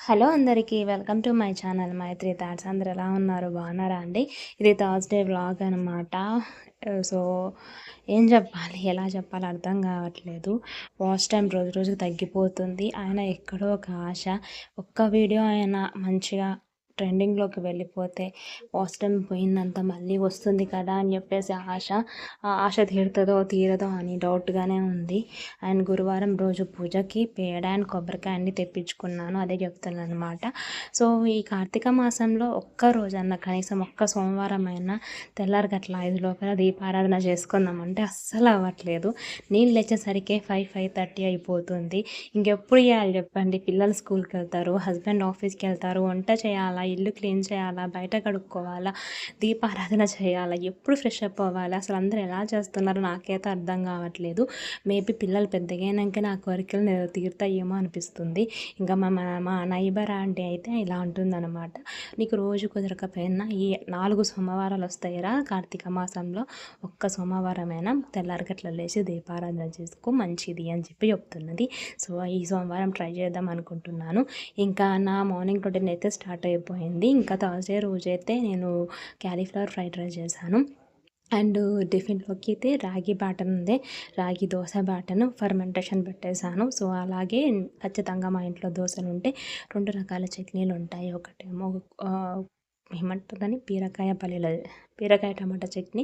Hello అందరికీ welcome to my channel Maitri thoughts. అందరు ఎలా ఉన్నారు? బాగున్నారా అండి? ఇది థర్స్డే వ్లాగ్ అనమాట సో ఏం చెప్పాలి? ఎలా చెప్పాలి అర్థం కావట్లేదు. వాచ్ టైం రోజు రోజుకి తగ్గిపోతుంది. ఆయన ఎక్కడో ఒక ఆశ. ఒక్క వీడియో అయినా మంచిగా ట్రెండింగ్లోకి వెళ్ళిపోతే వాస్టమ్ పోయిందంత మళ్ళీ వస్తుంది కదా అని చెప్పేసి ఆశ ఆ ఆశ తీరుతుందో తీరదో అని డౌట్గానే ఉంది. అండ్ గురువారం రోజు పూజకి పేడ అండ్ కొబ్బరికాయ అన్ని తెప్పించుకున్నాను అదే చెప్తున్నాను అనమాట సో ఈ కార్తీక మాసంలో ఒక్క రోజన్నా కనీసం ఒక్క సోమవారం అయినా తెల్లారి గట్ల ఐదు లోపల దీపారాధన చేసుకుందామంటే అస్సలు అవ్వట్లేదు. నీళ్ళు లేచేసరికి ఫైవ్ ఫైవ్ థర్టీ అయిపోతుంది. ఇంకెప్పుడు చేయాలి చెప్పండి. పిల్లలు స్కూల్కి వెళ్తారు హస్బెండ్ ఆఫీస్కి వెళ్తారు వంట చేయాలా? ఇల్లు క్లీన్ చేయాలా? బయట కడుక్కోవాలా? దీపారాధన చేయాలా? ఎప్పుడు ఫ్రెష్ అప్ అవ్వాలి? అసలు అందరూ ఎలా చేస్తున్నారో నాకైతే అర్థం కావట్లేదు. మేబీ పిల్లలు పెద్దగైనాక నా కోరికలు నేను తీరుతాయేమో అనిపిస్తుంది. ఇంకా మా మా నైబర్ ఆంటీ అయితే ఇలా ఉంటుందన్నమాట నీకు రోజు కుదరకపోయినా ఈ నాలుగు సోమవారాలు వస్తాయిరా కార్తీక మాసంలో. ఒక్క సోమవారమైనా తెల్లారిగట్ల లేచి దీపారాధన చేసుకో మంచిది అని చెప్పి చెప్తున్నది. సో ఈ సోమవారం ట్రై చేద్దాం అనుకుంటున్నాను. ఇంకా నా మార్నింగ్ రొటీన్ అయితే స్టార్ట్ అయిపోయింది. అయిపోయింది. ఇంకా థర్స్డే రోజైతే నేను క్యాలీఫ్లవర్ ఫ్రైడ్ రైస్ చేశాను. అండ్ టిఫిన్లోకి అయితే రాగి బాటన్ ఉంది. రాగి దోశ బాటను ఫర్మెంటేషన్ పెట్టేశాను. సో అలాగే ఖచ్చితంగా మా ఇంట్లో దోశలు ఉంటే రెండు రకాల చట్నీలు ఉంటాయి ఒకటేమో ఏమంటుందని? బీరకాయ పల్లెల బీరకాయ టమాటా చట్నీ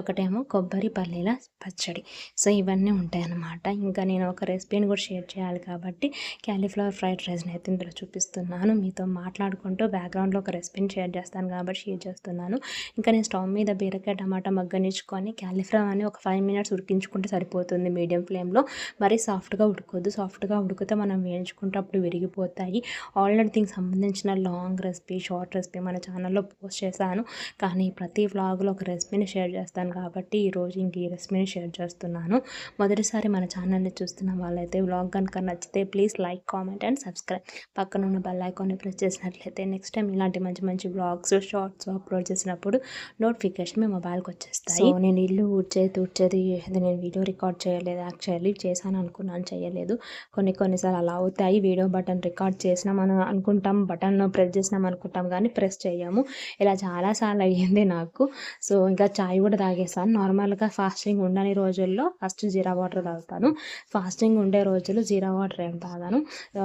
ఒకటేమో కొబ్బరి పల్లీల పచ్చడి. సో ఇవన్నీ ఉంటాయన్నమాట. ఇంకా నేను ఒక రెసిపీని కూడా షేర్ చేయాలి కాబట్టి క్యాలీఫ్లవర్ ఫ్రైడ్ రైస్ని అయితే ఇందులో చూపిస్తున్నాను. మీతో మాట్లాడుకుంటూ బ్యాక్గ్రౌండ్లో ఒక రెసిపీని షేర్ చేస్తాను కాబట్టి షేర్ చేస్తున్నాను. ఇంకా నేను స్టవ్ మీద బీరకాయ టమాటా మగ్గనిచ్చుకొని క్యాలీఫ్లవర్ అని ఒక ఫైవ్ మినిట్స్ ఉడికించుకుంటే సరిపోతుంది మీడియం ఫ్లేమ్లో. మరీ సాఫ్ట్గా ఉడుకోద్దు. సాఫ్ట్గా ఉడికితే మనం వేయించుకుంటే అప్పుడు విరిగిపోతాయి. ఆల్రెడీ దీనికి సంబంధించిన లాంగ్ రెసిపీ షార్ట్ రెసిపీ మన ఛానల్లో పోస్ట్ చేశాను. కానీ ప్రతి వ్లాగ్లో ఒక రెసిపీని షేర్ చేస్తాను కాబట్టి ఈరోజు ఇంక ఈ రెసిపీని షేర్ చేస్తున్నాను. మొదటిసారి మన ఛానల్ని చూస్తున్న వాళ్ళైతే వ్లాగ్ కనుక నచ్చితే please like comment and subscribe. పక్కన ఉన్న బెల్ ఐకాన్ని ప్రెస్ చేసినట్లయితే నెక్స్ట్ టైం ఇలాంటి మంచి మంచి వ్లాగ్స్ షార్ట్స్ అప్లోడ్ చేసినప్పుడు నోటిఫికేషన్ మీ మొబైల్కి వచ్చేస్తాయి. నేను ఇల్లు ఊడ్చేది ఊడ్చేది నేను వీడియో రికార్డ్ చేయలేదు. యాక్చువల్లీ చేశాను అనుకున్నాను చేయలేదు. కొన్ని కొన్నిసార్లు అలా అవుతాయి. వీడియో బటన్ రికార్డ్ చేసినాం మనం అనుకుంటాం. బటన్ ప్రెస్ చేసినాం అనుకుంటాం. కానీ ప్రెస్ చేయము ఇలా చాలాసార్లు అయ్యింది నాకు. సో ఇంకా చాయ్ కూడా తాగేస్తాను నార్మల్గా ఫాస్టింగ్ ఉండని రోజుల్లో ఫస్ట్ జీరా వాటర్ తాగుతాను. ఫాస్టింగ్ ఉండే రోజులు జీరా వాటర్ ఏం తాగాను.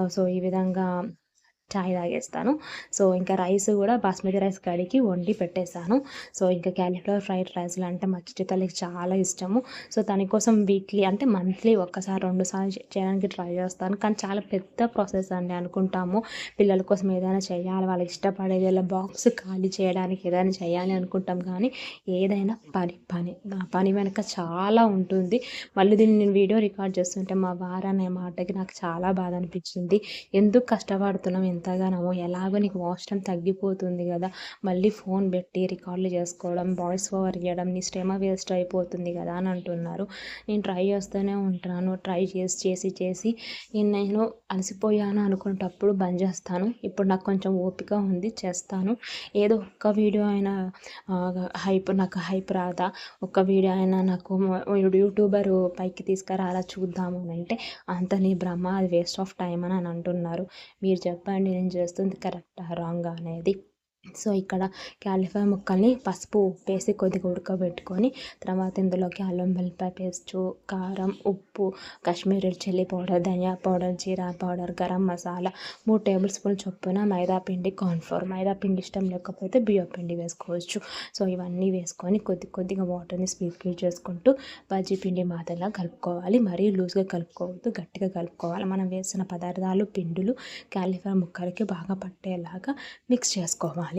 సో ఈ విధంగా చాయ్ తాగేస్తాను. సో ఇంకా రైస్ కూడా బాస్మతి రైస్ కడిగి వండి పెట్టేశాను. సో ఇంకా క్యాలీఫ్లవర్ ఫ్రైడ్ రైస్లు అంటే మా తల్లికి చాలా ఇష్టము. సో దానికోసం వీక్లీ అంటే మంత్లీ ఒక్కసారి రెండుసార్లు చేయడానికి ట్రై చేస్తాను. కానీ చాలా పెద్ద ప్రాసెస్ అండి అనుకుంటాము. పిల్లల కోసం ఏదైనా చేయాలి వాళ్ళకి ఇష్టపడేది ఇలా బాక్స్ ఖాళీ చేయడానికి ఏదైనా చేయాలి అనుకుంటాం. కానీ ఏదైనా పని పని ఆ పని వెనక చాలా ఉంటుంది. మళ్ళీ దీన్ని నేను వీడియో రికార్డ్ చేస్తుంటే మా వారనే మాటకి నాకు చాలా బాధ అనిపించింది. ఎందుకు కష్టపడుతున్నాం ఎంతగానో ఎలాగో నీకు వాచ్ టైం తగ్గిపోతుంది కదా. మళ్ళీ ఫోన్ పెట్టి రికార్డులు చేసుకోవడం వాయిస్ ఓవర్ ఇవ్వడం నీ శ్రమ వేస్ట్ అయిపోతుంది కదా అని అంటున్నారు. నేను ట్రై చేస్తూనే ఉంటాను ట్రై చేసి చేసి చేసి నేను అలసిపోయాను అనుకునేటప్పుడు బంద్ చేస్తాను. ఇప్పుడు నాకు కొంచెం ఓపిక ఉంది చేస్తాను. ఏదో ఒక్క వీడియో అయినా హైప్ నాకు హైప్ రాదా? ఒక్క వీడియో అయినా నాకు యూట్యూబర్ పైకి తీసుకురాలా చూద్దాము అని అంటే అంత నీ బ్రహ్మ అది వేస్ట్ ఆఫ్ టైం అని అని అంటున్నారు. మీరు చెప్పండి నేను చేస్తుంది? కరెక్టా? రాంగా అనేది. సో ఇక్కడ క్యాలిఫై ముక్కల్ని పసుపు ఉప్పేసి కొద్దిగా ఉడకబెట్టుకొని తర్వాత ఇందులోకి అల్లం వెల్లిపాయ పేస్టు కారం ఉప్పు Kashmiri chilli powder dhania powder jeera powder garam masala మూడు టేబుల్ స్పూన్ చొప్పున మైదా పిండి కార్న్ఫ్లోర్ మైదా పిండి ఇష్టం లేకపోతే బియ్యం పిండి వేసుకోవచ్చు. సో ఇవన్నీ వేసుకొని కొద్ది కొద్దిగా వాటర్ని స్పీడ్ చేసుకుంటూ బజ్జీ పిండి మాదిరిలా కలుపుకోవాలి. మరీ లూజ్గా కలుపుకోవద్దు గట్టిగా కలుపుకోవాలి. మనం వేసిన పదార్థాలు పిండులు క్యాలిఫై ముక్కలకి బాగా పట్టేలాగా మిక్స్ చేసుకోవాలి.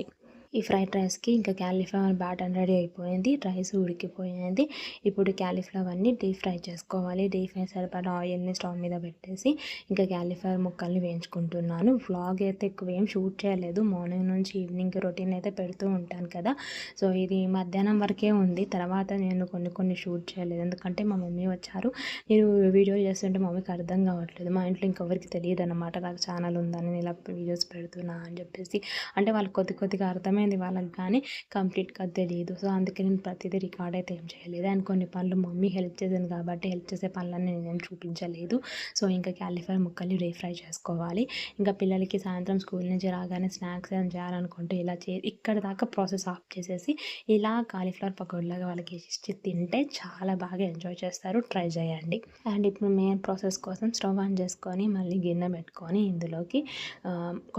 ఈ ఫ్రైడ్ రైస్కి ఇంకా క్యాలీఫ్లవర్ బ్యాటర్ రెడీ అయిపోయింది. రైస్ ఉడికిపోయింది. ఇప్పుడు క్యాలీఫ్లవర్ని డీప్ ఫ్రై చేసుకోవాలి. డీప్ ఫ్రై సరిపడా ఆయిల్ని స్టవ్ మీద పెట్టేసి ఇంకా క్యాలీఫ్లవర్ ముక్కల్ని వేయించుకుంటున్నాను. వ్లాగ్ అయితే ఎక్కువ ఏం షూట్ చేయలేదు. మార్నింగ్ నుంచి ఈవినింగ్ రొటీన్ అయితే పెడుతూ ఉంటాను కదా. సో ఇది మధ్యాహ్నం వరకే ఉంది. తర్వాత నేను కొన్ని కొన్ని షూట్ చేయలేదు. ఎందుకంటే మా మమ్మీ వచ్చారు. నేను వీడియో చేస్తుంటే మమ్మీకి అర్థం కావట్లేదు. మా ఇంట్లో ఇంకెవరికి తెలియదు అనమాట నాకు ఛానల్ ఉందని నేను ఇలా వీడియోస్ పెడుతున్నా అని చెప్పేసి. అంటే వాళ్ళు కొద్ది కొద్దిగా అర్థమే అర్థమైంది వాళ్ళకి కానీ కంప్లీట్గా తెలియదు సో అందుకే నేను ప్రతిదీ రికార్డ్ అయితే ఏం చేయలేదు. అండ్ కొన్ని పనులు మమ్మీ హెల్ప్ చేసింది కాబట్టి హెల్ప్ చేసే పనులన్నీ నేనేం చూపించలేదు. సో ఇంకా క్యాలిఫైర్ ముక్కల్ని రీఫ్రై చేసుకోవాలి. ఇంకా పిల్లలకి సాయంత్రం స్కూల్ నుంచి రాగానే స్నాక్స్ ఏం చేయాలనుకుంటే ఇలా చే ఇక్కడ దాకా ప్రాసెస్ ఆఫ్ చేసేసి ఇలా కాలీఫ్లవర్ పకోడీలాగా వాళ్ళకి ఇచ్చి తింటే చాలా బాగా ఎంజాయ్ చేస్తారు. ట్రై చేయండి. అండ్ ఇప్పుడు మెయిన్ ప్రాసెస్ కోసం స్టవ్ ఆన్ చేసుకొని మళ్ళీ గిన్నె పెట్టుకొని ఇందులోకి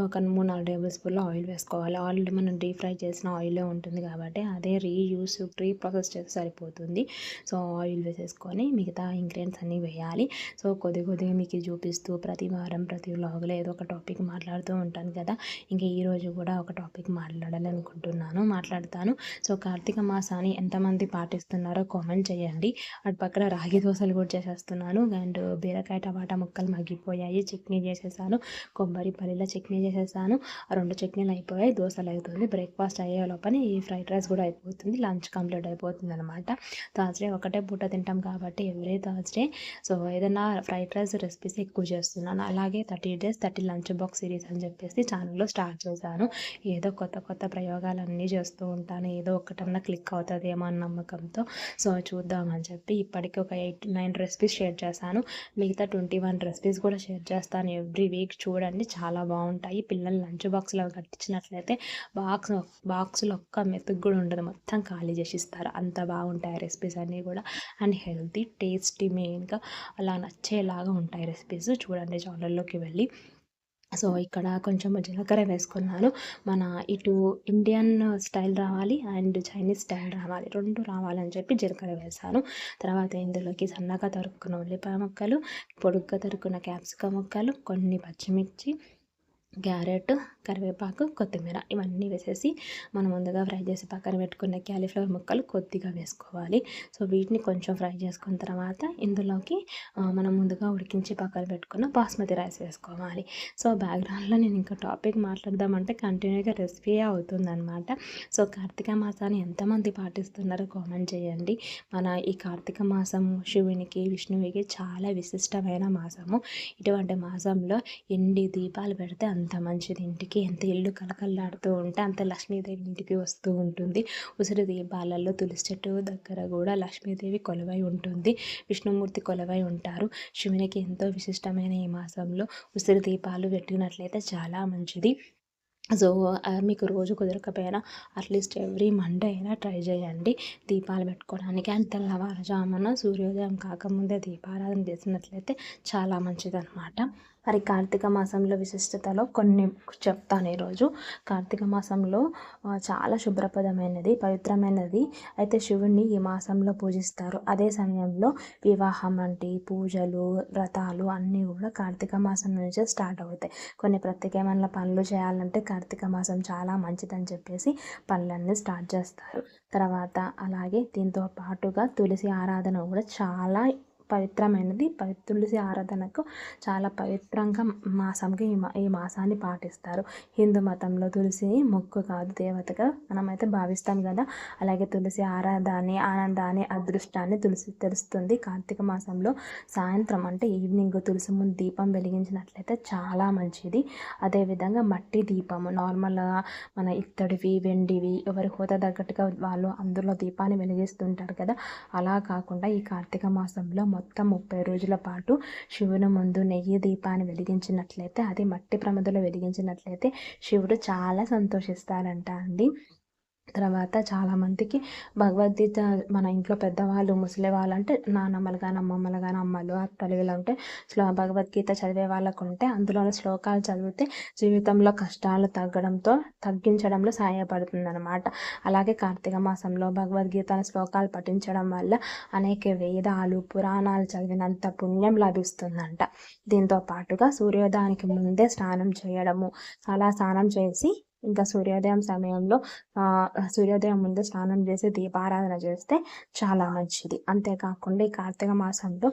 ఒక మూడు నాలుగు టేబుల్ స్పూన్లో ఆయిల్ వేసుకోవాలి. ఆయిల్ మనం డీప్ ఫ్రై చేసిన ఆయిలే ఉంటుంది కాబట్టి అదే రీయూస్ రీ ప్రాసెస్ చేస్తే సరిపోతుంది. సో ఆయిల్ వేసేసుకొని మిగతా ఇంగ్రీడియంట్స్ అన్నీ వేయాలి. సో కొద్ది కొద్దిగా మీకు చూపిస్తూ ప్రతి వారం ప్రతి వ్లాగ్లో ఏదో ఒక టాపిక్ మాట్లాడుతూ ఉంటాను కదా. ఇంకా ఈరోజు కూడా ఒక టాపిక్ మాట్లాడాలనుకుంటున్నాను మాట్లాడతాను. సో కార్తీక మాసాన్ని ఎంతమంది పాటిస్తున్నారో కామెంట్ చేయండి. అటు పక్కన రాగి దోశలు కూడా చేసేస్తున్నాను. అండ్ బీరకాయ టమాటా ముక్కలు మగ్గిపోయాయి చట్నీ చేసేసాను. కొబ్బరి పల్లీల చట్నీ చేసేసాను. ఆ రెండు చట్నీలు అయిపోయాయి దోశలు అవుతుంది బ్రేక్ఫాస్ట్ అయ్యే లోపల ఈ ఫ్రైడ్ రైస్ కూడా అయిపోతుంది లంచ్ కంప్లీట్ అయిపోతుంది అనమాట థర్స్డే ఒకటే పూట తింటాం కాబట్టి ఎవ్రీ థర్స్డే. సో ఏదైనా ఫ్రైడ్ రైస్ రెసిపీస్ ఎక్కువ చేస్తున్నాను. అలాగే thirty days thirty lunch box series అని చెప్పేసి ఛానల్లో స్టార్ట్ చేశాను. ఏదో కొత్త కొత్త ప్రయోగాలన్నీ చేస్తూ ఉంటాను. ఏదో ఒకటన్నా క్లిక్ అవుతుందేమో అన్న నమ్మకంతో. సో చూద్దామని చెప్పి ఇప్పటికీ ఒక ఎయిట్ నైన్ రెసిపీస్ షేర్ చేశాను. మిగతా ట్వంటీ వన్ రెసిపీస్ కూడా షేర్ చేస్తాను ఎవ్రీ వీక్. చూడండి చాలా బాగుంటాయి. పిల్లలు లంచ్ బాక్స్లో కట్టించినట్లయితే బాక్స్ బాక్స్లో ఒక్క మెతుకు కూడా ఉండదు. మొత్తం ఖాళీ చేసి ఇస్తారు అంత బాగుంటాయి రెసిపీస్ అన్నీ కూడా. అండ్ హెల్తీ టేస్టీ మెయిన్గా అలా నచ్చేలాగా ఉంటాయి రెసిపీస్ చూడండి ఛానల్లోకి వెళ్ళి. సో ఇక్కడ కొంచెం జీలకర్ర వేసుకున్నాను. మన ఇటు ఇండియన్ స్టైల్ రావాలి అండ్ చైనీస్ స్టైల్ రావాలి. రెండు రావాలని చెప్పి జీలకర్ర వేసాను. తర్వాత ఇందులోకి సన్నగా తరుక్కున్న ఉల్లిపాయ ముక్కలు పొడుగ్గా తరుక్కున్న క్యాప్సికం ముక్కలు కొన్ని పచ్చిమిర్చి క్యారెట్ కరివేపాకు కొత్తిమీర ఇవన్నీ వేసేసి మనం ముందుగా ఫ్రై చేసి పక్కన పెట్టుకున్న క్యాలీఫ్లవర్ ముక్కలు కొద్దిగా వేసుకోవాలి. సో వీటిని కొంచెం ఫ్రై చేసుకున్న తర్వాత ఇందులోకి మనం ముందుగా ఉడికించి పక్కన పెట్టుకున్న బాస్మతి రైస్ వేసుకోవాలి. సో బ్యాక్గ్రౌండ్లో నేను ఇంకా టాపిక్ మాట్లాడదామంటే కంటిన్యూగా రెసిపీ అవుతుందన్నమాట. సో కార్తీక మాసాన్ని ఎంతమంది పాటిస్తున్నారో కామెంట్ చేయండి. మన ఈ కార్తీక మాసం శివునికి విష్ణువుకి చాలా విశిష్టమైన మాసము. ఇటువంటి మాసంలో ఎన్ని దీపాలు పెడితే అంత మంచిది ఇంటికి ఎంత ఇల్లు కలకల్లాడుతూ ఉంటే అంత లక్ష్మీదేవి ఇంటికి వస్తూ ఉంటుంది. ఉసిరి దీపాలలో తులసి చెట్టు దగ్గర కూడా లక్ష్మీదేవి కొలువై ఉంటుంది. విష్ణుమూర్తి కొలువై ఉంటారు. శివునికి ఎంతో విశిష్టమైన ఈ మాసంలో ఉసిరి దీపాలు పెట్టినట్లయితే చాలా మంచిది. సో మీకు రోజు కుదరకపోయినా అట్లీస్ట్ ఎవ్రీ మండే అయినా ట్రై చేయండి దీపాలు పెట్టుకోవడానికి. అండ్ తెల్లవారుజామున సూర్యోదయం కాకముందే దీపారాధన చేసినట్లయితే చాలా మంచిది అనమాట మరి కార్తీక మాసంలో విశిష్టతలో కొన్ని చెప్తాను ఈరోజు. కార్తీక మాసంలో చాలా శుభ్రపదమైనది పవిత్రమైనది. అయితే శివుణ్ణి ఈ మాసంలో పూజిస్తారు. అదే సమయంలో వివాహం వంటి పూజలు వ్రతాలు అన్నీ కూడా కార్తీక మాసం నుంచే స్టార్ట్ అవుతాయి. కొన్ని ప్రత్యేకమైన పనులు చేయాలంటే కార్తీక మాసం చాలా మంచిదని చెప్పేసి పనులన్నీ స్టార్ట్ చేస్తారు. తర్వాత అలాగే దీంతో పాటుగా తులసి ఆరాధన కూడా చాలా పవిత్రమైనది. తులసి ఆరాధనకు చాలా పవిత్రంగా మాసంగా ఈ మా ఈ మాసాన్ని పాటిస్తారు. హిందూ మతంలో తులసిని మొక్కు కాదు దేవతగా మనమైతే భావిస్తాం కదా. అలాగే తులసి ఆరాధాన్ని ఆనందాన్ని అదృష్టాన్ని తులసి తెలుస్తుంది. కార్తీక మాసంలో సాయంత్రం అంటే ఈవినింగ్ తులసి ముందు దీపం వెలిగించినట్లయితే చాలా మంచిది. అదేవిధంగా మట్టి దీపము నార్మల్గా మన ఇత్తడివి వెండివి ఎవరి హోదా తగ్గట్టుగా వాళ్ళు అందులో దీపాన్ని వెలిగిస్తుంటారు కదా. అలా కాకుండా ఈ కార్తీక మాసంలో మొత్తం ముప్పై రోజుల పాటు శివుని ముందు నెయ్యి దీపాన్ని వెలిగించినట్లయితే అది మట్టి ప్రమదలో వెలిగించినట్లయితే శివుడు చాలా సంతోషిస్తారంట అండి. తర్వాత చాలామందికి భగవద్గీత మన ఇంట్లో పెద్దవాళ్ళు ముసలి వాళ్ళు అంటే నానమ్మలు కానీ అమ్మమ్మలు కానీ అమ్మలు అత్తలు ఇలా ఉంటే శ్లో భగవద్గీత చదివే వాళ్ళకు ఉంటే అందులోని శ్లోకాలు చదివితే జీవితంలో కష్టాలు తగ్గడంతో తగ్గించడంలో సహాయపడుతుంది అనమాట అలాగే కార్తీక మాసంలో భగవద్గీత శ్లోకాలు పఠించడం వల్ల అనేక వేదాలు పురాణాలు చదివినంత పుణ్యం లభిస్తుందంట. దీంతో పాటుగా సూర్యోదయానికి ముందే స్నానం చేయడము అలా స్నానం చేసి ఇంకా సూర్యోదయం సమయంలో సూర్యోదయం ముందు స్నానం చేసి దీపారాధన చేస్తే చాలా మంచిది. అంతేకాకుండా ఈ కార్తీక మాసంలో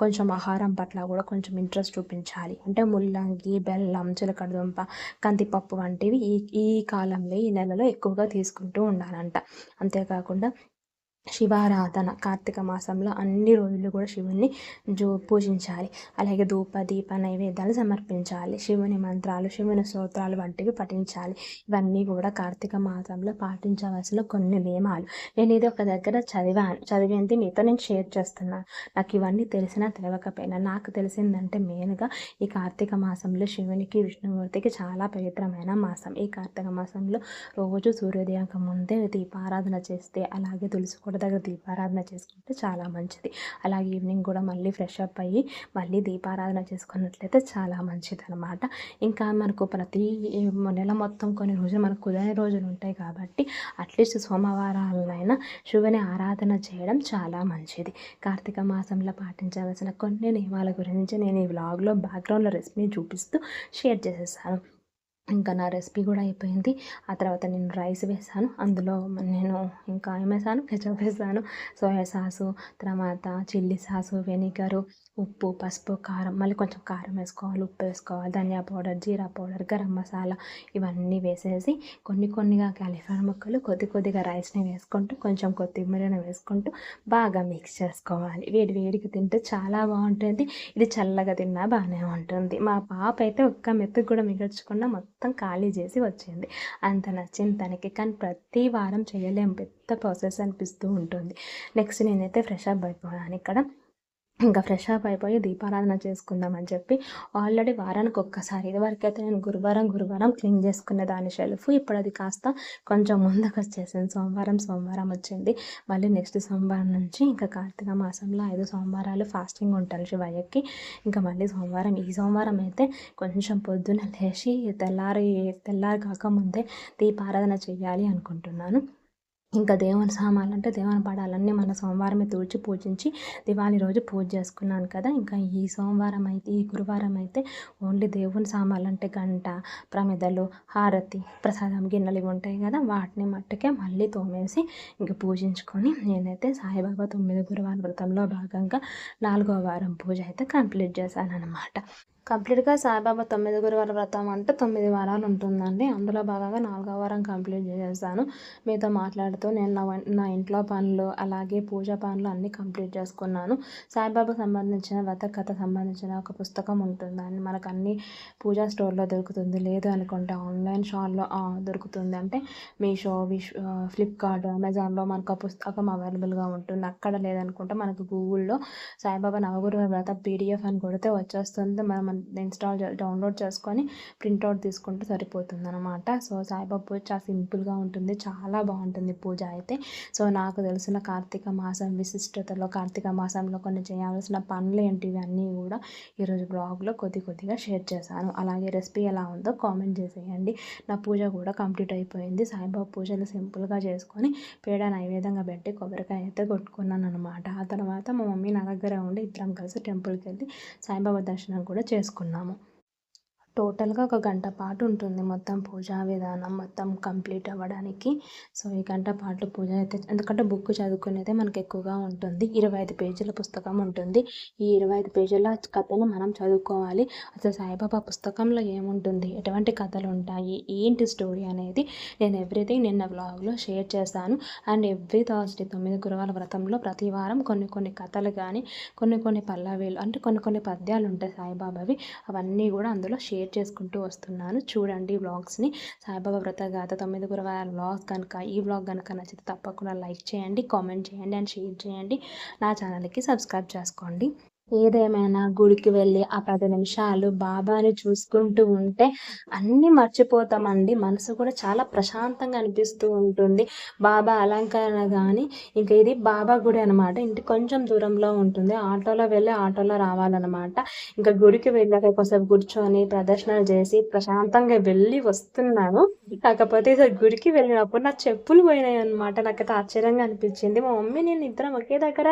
కొంచెం ఆహారం పట్ల కూడా కొంచెం ఇంట్రెస్ట్ చూపించాలి. అంటే ముల్లంగి బెల్లం చిలకడదుంప కందిపప్పు వంటివి ఈ ఈ కాలంలో ఈ నెలలో ఎక్కువగా తీసుకుంటూ ఉండాలంట. అంతేకాకుండా శివారాధన కార్తీక మాసంలో అన్ని రోజులు కూడా శివుణ్ణి జో పూజించాలి. అలాగే ధూప దీప నైవేద్యాలు సమర్పించాలి. శివుని మంత్రాలు శివుని స్తోత్రాలు వంటివి పఠించాలి. ఇవన్నీ కూడా కార్తీక మాసంలో పాటించవలసిన కొన్ని నియమాలు. నేను ఇది ఒక దగ్గర చదివాను. చదివింది మీతో నేను షేర్ చేస్తున్నాను. నాకు ఇవన్నీ తెలిసినా తెలియకపోయినా నాకు తెలిసిందంటే మెయిన్గా ఈ కార్తీక మాసంలో శివునికి విష్ణుమూర్తికి చాలా పవిత్రమైన మాసం. ఈ కార్తీక మాసంలో రోజు సూర్యోదయానికి ముందే దీపారాధన చేస్తే అలాగే తులసి కూడా దగ్గర దీపారాధన చేసుకుంటే చాలా మంచిది. అలాగే ఈవినింగ్ కూడా మళ్ళీ ఫ్రెష్ అప్ అయ్యి మళ్ళీ దీపారాధన చేసుకున్నట్లయితే చాలా మంచిది అనమాట ఇంకా మనకు ప్రతి నెల మొత్తం కొన్ని రోజులు మనకు కుదరని రోజులు ఉంటాయి కాబట్టి అట్లీస్ట్ సోమవారాలైనా శివుని ఆరాధన చేయడం చాలా మంచిది. కార్తీక మాసంలో పాటించవలసిన కొన్ని నియమాల గురించి నేను ఈ వ్లాగ్లో బ్యాక్గ్రౌండ్లో రెసిపీ చూపిస్తూ షేర్ చేసేసాను. ఇంకా నా రెసిపీ కూడా అయిపోయింది. ఆ తర్వాత నేను రైస్ వేసాను. అందులో నేను ఇంకా ఏమేసాను కెచప్ వేసాను. సోయా సాసు తర్వాత చిల్లీ సాసు వెనిగరు ఉప్పు పసుపు కారం. మళ్ళీ కొంచెం కారం వేసుకోవాలి ఉప్పు వేసుకోవాలి ధనియా పౌడర్ జీరా పౌడర్ గరం మసాలా ఇవన్నీ వేసేసి కొన్ని కొన్నిగా క్యాలిఫ్లవర్ ముక్కలు కొద్ది కొద్దిగా రైస్ని వేసుకుంటూ కొంచెం కొత్తిమీరని వేసుకుంటూ బాగా మిక్స్ చేసుకోవాలి. వేడి వేడికి తింటే చాలా బాగుంటుంది. ఇది చల్లగా తిన్నా బాగానే ఉంటుంది. మా పాప అయితే ఒక్క మెత్తుకు కూడా మిగల్చకుండా మొత్తం మొత్తం ఖాళీ చేసి వచ్చింది అంత నచ్చింది తనకి. కానీ ప్రతి వారం చేయలేం. పెద్ద ప్రాసెస్ అనిపిస్తూ ఉంటుంది. నెక్స్ట్ నేనైతే ఫ్రెష్ అప్ అయిపోయాను. ఇక్కడ ఇంకా ఫ్రెష్ అప్ అయిపోయి దీపారాధన చేసుకుందామని చెప్పి ఆల్రెడీ వారానికి ఒక్కసారి ఇదివరకు అయితే నేను గురువారం గురువారం క్లీన్ చేసుకునే దాని షెల్ఫ్ ఇప్పుడు అది కాస్త కొంచెం ముందుకు వచ్చేసింది. సోమవారం సోమవారం వచ్చింది. మళ్ళీ నెక్స్ట్ సోమవారం నుంచి ఇంకా కార్తీక మాసంలో ఐదు సోమవారాలు ఫాస్టింగ్ ఉంటారు శివయ్యకి. ఇంకా మళ్ళీ సోమవారం ఈ సోమవారం అయితే కొంచెం పొద్దున లేచి తెల్లారి తెల్లారి కాకముందే దీపారాధన చేయాలి అనుకుంటున్నాను. ఇంకా దేవుని సామాన్లు అంటే దేవుని పడాలన్నీ మన సోమవారమే తుడిచి పూజించి దివాళీ రోజు పూజ చేసుకున్నాను కదా. ఇంకా ఈ సోమవారం అయితే ఈ గురువారం అయితే ఓన్లీ దేవుని సామాన్లు అంటే గంట ప్రమిదలు హారతి ప్రసాదం గిన్నెలు ఇవి ఉంటాయి కదా. వాటిని మట్టుకే మళ్ళీ తోమేసి ఇంక పూజించుకొని నేనైతే సాయిబాబా తొమ్మిది గురువారం వ్రతంలో భాగంగా నాలుగో వారం పూజ అయితే కంప్లీట్ చేశాను అనమాట కంప్లీట్గా సాయిబాబా తొమ్మిది గురువార వ్రతం అంటే తొమ్మిది వారాలు ఉంటుందండి. అందులో భాగంగా నాలుగో వారం కంప్లీట్ చేసేసాను. మీతో మాట్లాడుతూ నేను నా నా ఇంట్లో పనులు అలాగే పూజ పనులు అన్నీ కంప్లీట్ చేసుకున్నాను. సాయిబాబా సంబంధించిన వ్రత కథ సంబంధించిన ఒక పుస్తకం ఉంటుందండి. మనకు అన్ని పూజా స్టోర్లో దొరుకుతుంది. లేదు అనుకుంటే ఆన్లైన్ షాల్లో దొరుకుతుంది. అంటే మీషో విష్ ఫ్లిప్కార్ట్ అమెజాన్లో మనకు ఆ పుస్తకం అవైలబుల్గా ఉంటుంది. అక్కడ లేదనుకుంటే మనకు గూగుల్లో సాయిబాబా నవగురు వ్రత పీడిఎఫ్ అని కొడితే వచ్చేస్తుంది. మనం ఇన్స్టాల్ డౌన్లోడ్ చేసుకొని ప్రింట్అవుట్ తీసుకుంటే సరిపోతుంది అనమాట సో సాయిబాబా పూజ చాలా సింపుల్గా ఉంటుంది. చాలా బాగుంటుంది పూజ అయితే. సో నాకు తెలిసిన కార్తీక మాసం విశిష్టతలో కార్తీక మాసంలో కొన్ని చేయాల్సిన పనులు ఏంటివి అన్నీ కూడా ఈరోజు బ్లాగ్లో కొద్ది కొద్దిగా షేర్ చేశాను. అలాగే రెసిపీ ఎలా ఉందో కామెంట్ చేసేయండి. నా పూజ కూడా కంప్లీట్ అయిపోయింది. సాయిబాబా పూజలు సింపుల్గా చేసుకొని పేడ నైవేద్యంగా పెట్టి కొబ్బరికాయ అయితే కొట్టుకున్నాను అనమాట ఆ తర్వాత మా మమ్మీ నా దగ్గర ఉండి ఇద్దరం కలిసి టెంపుల్కి వెళ్ళి సాయిబాబా దర్శనం కూడా చేసుకున్నాను చేసుకున్నాము టోటల్గా ఒక గంట పాటు ఉంటుంది మొత్తం పూజా విధానం మొత్తం కంప్లీట్ అవ్వడానికి. సో ఈ గంట పాటు పూజ అయితే ఎందుకంటే బుక్ చదువుకునేదే మనకి ఎక్కువగా ఉంటుంది. ఇరవై ఐదు పేజీల పుస్తకం ఉంటుంది. ఈ ఇరవై ఐదు పేజీల కథను మనం చదువుకోవాలి. అసలు సాయిబాబా పుస్తకంలో ఏముంటుంది? ఎటువంటి కథలు ఉంటాయి? ఏంటి స్టోరీ అనేది నేను ఎవ్రీథింగ్ నిన్న వ్లాగ్లో షేర్ చేశాను. అండ్ ఎవ్రీ థర్స్డే తొమ్మిది గురువాల వ్రతంలో ప్రతి వారం కొన్ని కొన్ని కథలు కానీ కొన్ని కొన్ని పల్లవీలు అంటే కొన్ని కొన్ని పద్యాలు ఉంటాయి సాయిబాబావి. అవన్నీ కూడా అందులో షేర్ షేర్ చేసుకుంటూ వస్తున్నాను. చూడండి బ్లాగ్స్ని సాయిబాబా వ్రత గాథ తొమ్మిది గురవార బ్లాగ్ కనుక ఈ బ్లాగ్ కనుక నచ్చితే తప్పకుండా లైక్ చేయండి కామెంట్ చేయండి అండ్ షేర్ చేయండి. నా ఛానల్కి సబ్స్క్రైబ్ చేసుకోండి. ఏదేమైనా గుడికి వెళ్ళి ఆ పది నిమిషాలు బాబాని చూసుకుంటూ ఉంటే అన్నీ మర్చిపోతామండి. మనసు కూడా చాలా ప్రశాంతంగా అనిపిస్తూ ఉంటుంది. బాబా అలంకరణ కానీ ఇంకా ఇది బాబా గుడి అనమాట ఇంటి కొంచెం దూరంలో ఉంటుంది. ఆటోలో వెళ్ళి ఆటోలో రావాలన్నమాట. ఇంకా గుడికి వెళ్ళాక కొంచెం కూర్చొని ప్రదర్శనలు చేసి ప్రశాంతంగా వెళ్ళి వస్తున్నాను. కాకపోతే గుడికి వెళ్ళినప్పుడు నా చెప్పులు పోయినాయి అనమాట నాకైతే ఆశ్చర్యంగా అనిపించింది. మా మమ్మీ నేను ఇద్దరం ఒకే దగ్గర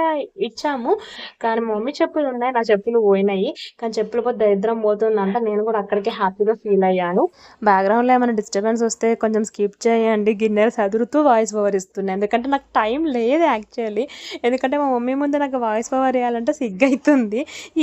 ఇచ్చాము. కానీ మా మమ్మీ చెప్పులు చెప్పులు ఉన్నాయి నా చెప్పులు పోయినాయి. కానీ చెప్పులు పోతే దరిద్రం పోతుందంట. నేను కూడా అక్కడికే హ్యాపీగా ఫీల్ అయ్యాను. బ్యాక్గ్రౌండ్లో ఏమైనా డిస్టర్బెన్స్ వస్తే కొంచెం స్కిప్ చేయండి. గిన్నెలు చదురుతూ వాయిస్ ఓవర్ ఇస్తున్నాను ఎందుకంటే నాకు టైం లేదు యాక్చువల్లీ ఎందుకంటే మా మమ్మీ ముందు నాకు వాయిస్ ఓవర్ ఇవ్వాలంటే సిగ్గైతుంది.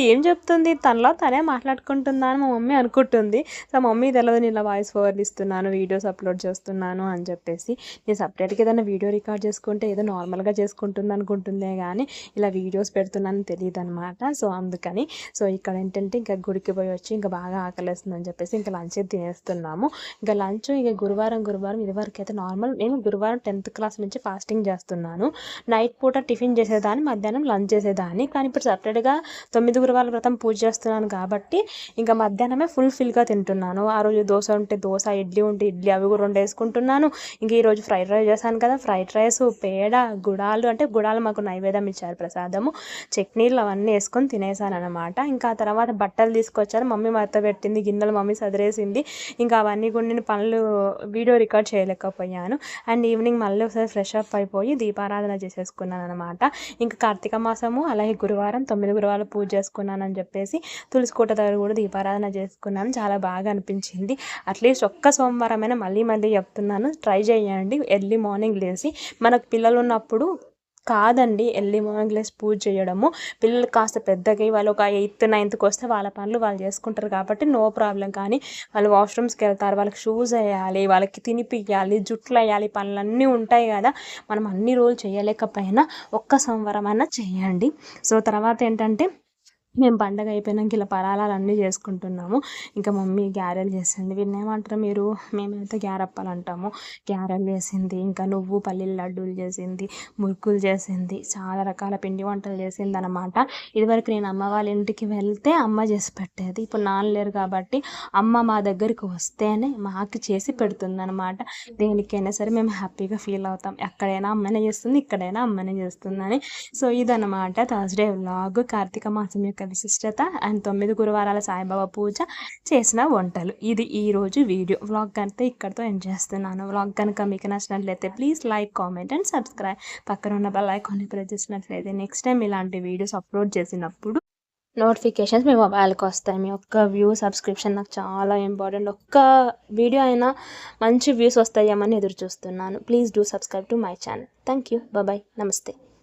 ఏం చెప్తుంది? తనలో తనే మాట్లాడుకుంటుందా అని మా మమ్మీ అనుకుంటుంది. సో మమ్మీ తెలియదు నేను ఇలా వాయిస్ ఓవర్ ఇస్తున్నాను వీడియోస్ అప్లోడ్ చేస్తున్నాను అని చెప్పేసి నేను సపరేట్గా ఏదైనా వీడియో రికార్డ్ చేసుకుంటే ఏదో నార్మల్గా చేసుకుంటుంది అనుకుంటుందే కానీ ఇలా వీడియోస్ పెడుతున్నాను తెలియదు అనమాట సో అందుకని సో ఇక్కడ ఏంటంటే ఇంకా గుడికి పోయి వచ్చి ఇంకా బాగా ఆకలిస్తుందని చెప్పేసి ఇంకా లంచ్ తినేస్తున్నాము. ఇంకా లంచ్ ఇక గురువారం గురువారం ఇదివరకు అయితే నార్మల్ నేను గురువారం టెన్త్ క్లాస్ నుంచి ఫాస్టింగ్ చేస్తున్నాను. నైట్ పూట టిఫిన్ చేసేదాన్ని మధ్యాహ్నం లంచ్ చేసేదాన్ని. కానీ ఇప్పుడు సపరేట్గా తొమ్మిది గురువారాల వ్రతం పూజ చేస్తున్నాను కాబట్టి ఇంకా మధ్యాహ్నమే ఫుల్ ఫిల్గా తింటున్నాను. ఆ రోజు దోశ ఉంటే దోశ ఇడ్లీ ఉంటే ఇడ్లీ అవి కూడా రెండు వేసుకుంటున్నాను. ఇంక ఈరోజు ఫ్రైడ్ రైస్ చేశాను కదా ఫ్రైడ్ రైస్ పేడ గుడాలు అంటే గుడాలు మాకు నైవేద్యం ఇచ్చారు ప్రసాదము. చట్నీలు అవన్నీ వేసుకొని తినేసాను అనమాట ఇంకా ఆ తర్వాత బట్టలు తీసుకొచ్చారు. మమ్మీ మత్త పెట్టింది గిన్నెలు మమ్మీ సదిరేసింది. ఇంకా అవన్నీ కూడా నేను పనులు వీడియో రికార్డ్ చేయలేకపోయాను. అండ్ ఈవినింగ్ మళ్ళీ ఒకసారి ఫ్రెష్ అప్ అయిపోయి దీపారాధన చేసేసుకున్నాను అనమాట ఇంకా కార్తీక మాసము అలాగే గురువారం తొమ్మిది గురువారం పూజ చేసుకున్నానని చెప్పేసి తులసి కోట దగ్గర కూడా దీపారాధన చేసుకున్నాను. చాలా బాగా అనిపించింది. అట్లీస్ట్ ఒక్క సోమవారమైనా మళ్ళీ మళ్ళీ చెప్తున్నాను. ట్రై చేయండి. ఎర్లీ మార్నింగ్ లేచి మనకు పిల్లలు ఉన్నప్పుడు కాదండి ఎర్లీ మార్నింగ్ లేసి పూజ చేయడము. పిల్లలు కాస్త పెద్దగా వాళ్ళు ఒక ఎయిత్ నైన్త్కి వస్తే వాళ్ళ పనులు వాళ్ళు చేసుకుంటారు కాబట్టి నో ప్రాబ్లం. కానీ వాళ్ళు వాష్రూమ్స్కి వెళ్తారు వాళ్ళకి షూస్ వేయాలి వాళ్ళకి తినిపియాలి జుట్లు వేయాలి పనులన్నీ ఉంటాయి కదా. మనం అన్ని రోజులు చేయలేకపోయినా ఒక్క సంవత్సరం అయినా చేయండి. సో తర్వాత ఏంటంటే మేము పండగ అయిపోయినాక ఇలా పరాలాలు అన్నీ చేసుకుంటున్నాము. ఇంకా మమ్మీ గ్యారెలు చేసింది. వీళ్ళని ఏమంటారు? మీరు మేమైతే గ్యారప్పాలు అంటాము. గ్యారెలు చేసింది ఇంకా నువ్వు పల్లీల లడ్డూలు చేసింది మురుకులు చేసింది చాలా రకాల పిండి వంటలు చేసింది అనమాట ఇదివరకు నేను అమ్మ వాళ్ళ ఇంటికి వెళ్తే అమ్మ చేసి పెట్టేది. ఇప్పుడు నాన్న లేరు కాబట్టి అమ్మ మా దగ్గరికి వస్తేనే మాకు చేసి పెడుతుంది అనమాట దేనికైనా సరే మేము హ్యాపీగా ఫీల్ అవుతాం. ఎక్కడైనా అమ్మనే చేస్తుంది ఇక్కడైనా అమ్మనే చేస్తుందని. సో ఇదనమాట థర్స్డే వ్లాగ్. కార్తీక మాసం యొక్క విశిష్టత అండ్ తొమ్మిది గురువారాల సాయిబాబా పూజ చేసిన వంటలు. ఇది ఈరోజు వీడియో. వ్లాగ్ అంతా ఇక్కడితో ఎండ్ చేస్తున్నాను. వ్లాగ్ కనుక మీకు నచ్చినట్లయితే please like comment and subscribe. పక్కన ఉన్న బెల్ ఐకాన్ని ప్రెస్ చేసినట్లయితే నెక్స్ట్ టైం ఇలాంటి వీడియోస్ అప్లోడ్ చేసినప్పుడు నోటిఫికేషన్స్ మీ మొబైల్కి వస్తాయి. మీ ఒక్క వ్యూ సబ్స్క్రిప్షన్ నాకు చాలా ఇంపార్టెంట్. ఒక్క వీడియో అయినా మంచి వ్యూస్ వస్తాయేమని ఎదురు చూస్తున్నాను please do subscribe to my channel. Thank you bye. నమస్తే.